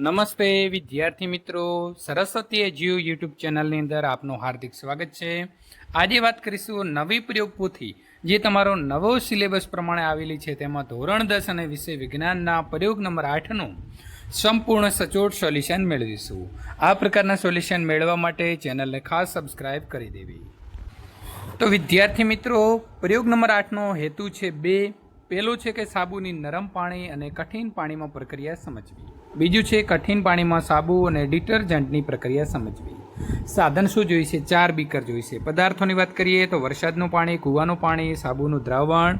નમસ્તે વિદ્યાર્થી મિત્રો. સરસ્વતી એજ્યુ યુટ્યુબ ચેનલની અંદર આપનું હાર્દિક સ્વાગત છે. આજે વાત કરીશું નવી પ્રયોગ પોથી જે તમારો નવો સિલેબસ પ્રમાણે આવેલી છે. તેમાં ધોરણ દસ અને વિષય વિજ્ઞાનના પ્રયોગ નંબર આઠનું સંપૂર્ણ સચોટ સોલ્યુશન મેળવીશું. આ પ્રકારના સોલ્યુશન મેળવવા માટે ચેનલને ખાસ સબસ્ક્રાઇબ કરી દેવી. તો વિદ્યાર્થી મિત્રો, પ્રયોગ નંબર આઠનો હેતુ છે બે. પહેલો છે કે સાબુની નરમ પાણી અને કઠિન પાણીમાં પ્રક્રિયા સમજવી. બીજું છે, કઠિન પાણીમાં સાબુ અને ડિટર્જન્ટની પ્રક્રિયા સમજવી. સાધન શું જોઈશે ચાર બીકર જોઈશે પદાર્થોની વાત કરીએ તો વરસાદનું પાણી, કૂવાનું પાણી, સાબુનું દ્રાવણ.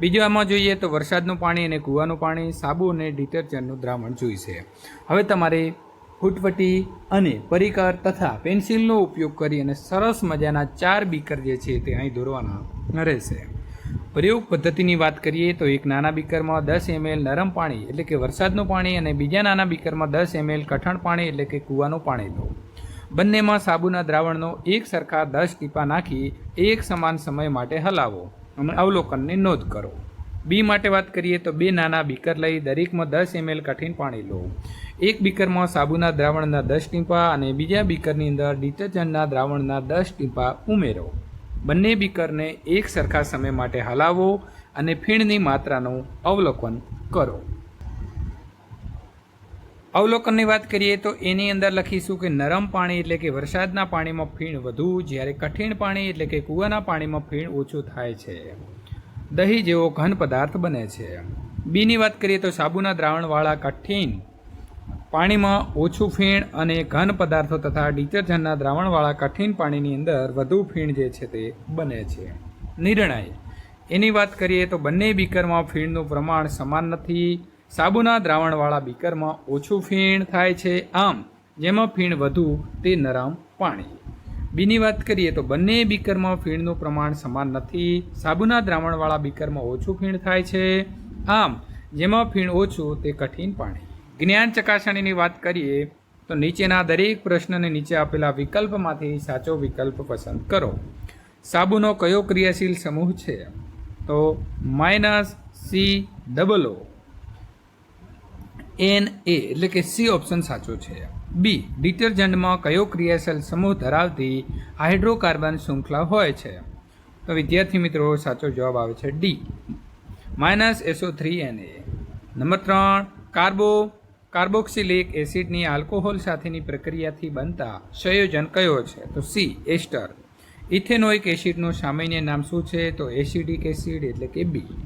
બીજું આમાં જોઈએ તો વરસાદનું પાણી અને કૂવાનું પાણી, સાબુ અને ડિટર્જન્ટનું દ્રાવણ જોઈશે હવે તમારે ફૂટપટ્ટી અને પરિકર તથા પેન્સિલનો ઉપયોગ કરી અને સરસ મજાના ચાર બીકર જે છે તે અહીં દોરવાના રહેશે. પ્રયોગ પદ્ધતિની વાત કરીએ તો એક નાના બીકરમાં દસ એમએલ નરમ પાણી એટલે કે વરસાદનું પાણી અને બીજા નાના બીકરમાં દસ એમએલ કઠણ પાણી એટલે કે કૂવાનું પાણી લો. બંનેમાં સાબુના દ્રાવણનો એક સરખા દસ ટીપા નાખી એક સમાન સમય માટે હલાવો. અને અવલોકનની નોંધ કરો. બી માટે વાત કરીએ તો બે નાના બીકર લઈ દરેકમાં દસ એમએલ કઠિન પાણી લો. એક બીકરમાં સાબુના દ્રાવણના દસ ટીપા અને બીજા બીકરની અંદર ડિટર્જન્ટના દ્રાવણના દસ ટીપા ઉમેરો. બંને બીકરને એક સરખા સમય માટે હલાવો અને ફીણની માત્રાનું અવલોકન કરો. અવલોકનની વાત કરીએ તો એની અંદર લખીશું કે નરમ પાણી એટલે કે વરસાદના પાણીમાં ફીણ વધુ, જ્યારે કઠિન પાણી એટલે કે કૂવાના પાણીમાં ફીણ ઓછું થાય છે. દહીં જેવો ઘન પદાર્થ બને છે. બીની વાત કરીએ તો સાબુના દ્રાવણવાળા કઠિન પાણીમાં ઓછું ફીણ અને ઘન પદાર્થો તથા ડિટર્જન્ટના દ્રાવણવાળા કઠિન પાણીની અંદર વધુ ફીણ જે છે તે બને છે. નિર્ણય. એની વાત કરીએ તો બંને બીકરમાં ફીણનું પ્રમાણ સમાન નથી. સાબુના દ્રાવણવાળા બીકરમાં ઓછું ફીણ થાય છે આમ, જેમાં ફીણ વધુ તે નરમ પાણી. બીની વાત કરીએ તો બંને બીકરમાં ફીણનું પ્રમાણ સમાન નથી. સાબુના દ્રાવણવાળા બીકરમાં ઓછું ફીણ થાય છે આમ, જેમાં ફીણ ઓછું તે કઠિન પાણી. જ્ઞાન ચકાસણીની વાત કરીએ, તો નીચેના દરેક પ્રશ્નને નીચે આપેલા વિકલ્પમાંથી સાચો વિકલ્પ પસંદ કરો. સાબુનો કયો ક્રિયાશીલ સમૂહ છે? તો minus C double O. N A એટલે કે સી ઓપ્શન સાચો છે. બી, ડિટર્જન્ટમાં કયો ક્રિયાશીલ સમૂહ ધરાવતી હાઇડ્રોકાર્બન શૃંખલા હોય છે? તો વિદ્યાર્થી મિત્રો, સાચો જવાબ આવે છે D. Minus iso three N A. Number ત્રણ, કાર્બો કાર્બોક્સિલિક એસિડની આલ્કોહોલ સાથેની પ્રક્રિયાથી બનતા સંયોજન કયો છે? તો સી, એસ્ટર. ઇથેનોઇક એસિડનું સામાન્ય નામ શું છે? તો એસિડિક એસિડ એટલે કે બી.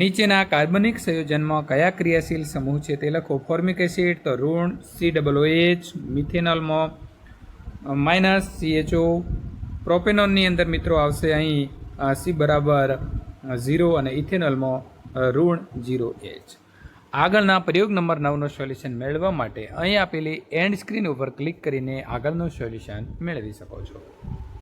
નીચેના કાર્બનિક સંયોજનમાં કયા ક્રિયાશીલ સમૂહ છે તે લખો. ફોર્મિક એસિડ, તો ઋણ સી ડબલ એચ મિથેનોલમાં માઇનસ સીએચઓ પ્રોપેનોનની અંદર મિત્રો આવશે અહીં સી બરાબર ઝીરો અને ઇથેનોલમાં ઋણ, ઝીરો એચ આગળના પ્રયોગ નંબર નવનું સોલ્યુશન મેળવવા માટે અહીં આપેલી એન્ડ સ્ક્રીન ઉપર ક્લિક કરીને આગળનું સોલ્યુશન મેળવી શકો છો.